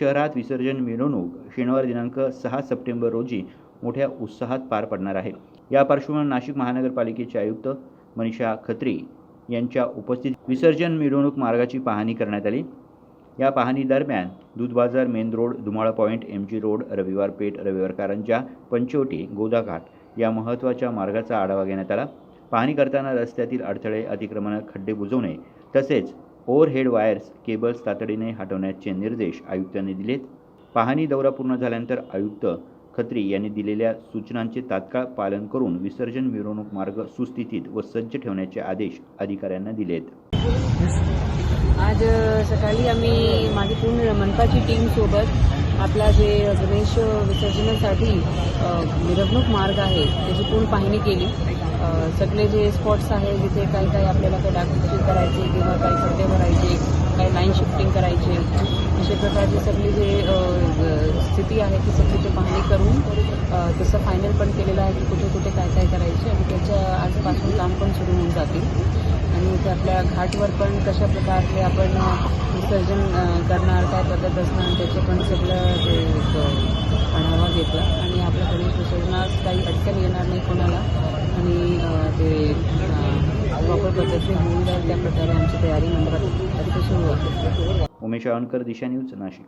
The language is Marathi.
शहरात विसर्जन मिरवणूक शनिवार दिनांक सहा सप्टेंबर रोजी मोठ्या उत्साहात पार पडणार आहे. या पार्श्वभूमीवर नाशिक महानगरपालिकेचे आयुक्त मनीषा खत्री यांच्या उपस्थित विसर्जन मिरवणूक मार्गाची पाहणी करण्यात आली. या पाहणी दरम्यान Doodh Bazar main road Dhumala point M G road Raviwar Peth Raviwar Karanja Panchavati Godaghat या महत्त्वाच्या मार्गाचा आढावा घेण्यात आला. पाहणी करताना रस्त्यातील अडथळे अतिक्रमण खड्डे बुजवणे तसेच ओव्हरहेड वायर्स केबल्स तातडीने हटवण्याचे निर्देश आयुक्तांनी दिलेत. पाहणी दौरा पूर्ण झाल्यानंतर आयुक्त खत्री यांनी दिलेल्या सूचनांचे तात्काळ पालन करून विसर्जन मिरवणूक मार्ग सुस्थितीत व सज्ज ठेवण्याचे आदेश अधिकाऱ्यांना दिलेत. आज सकाळी आम्ही माझी पूर्ण मनपाची टीम सोबत आपला जे गणेश विसर्जनासाठी मिरवणूक मार्ग आहे त्याची पूर्ण पाहणी केली. सगळे जे स्पॉट्स आहे जिथे काही काही आपल्याला काही डागडुजी करायचे किंवा काही खड्डे भरायचे काही लाईन शिफ्टिंग करायचे अशा प्रकारची सगळी जे स्थिती आहे ती सगळी ते पाहणी करून तसं फायनल पण केलेलं आहे की कुठे कुठे काय काय करायचे आणि त्याच्या आजपासून काम पण सुरू होऊन जातील. आणि ते आपल्या घाटवर पण कशा प्रकारचे आपण विसर्जन करणार काय पद्धत असणार त्याचे पण सगळं ते आढावा घेतला. आणि आपल्या गणेश विसर्जनास काही अडचण येणार नाही कोणाला. आणि ते प्रॉपर पद्धतीने होऊन जाईल त्या प्रकारे आमची तयारी मंडळात अतिशय सुरू आहे. उमेश आवनकर दिशा न्यूज नाशिक.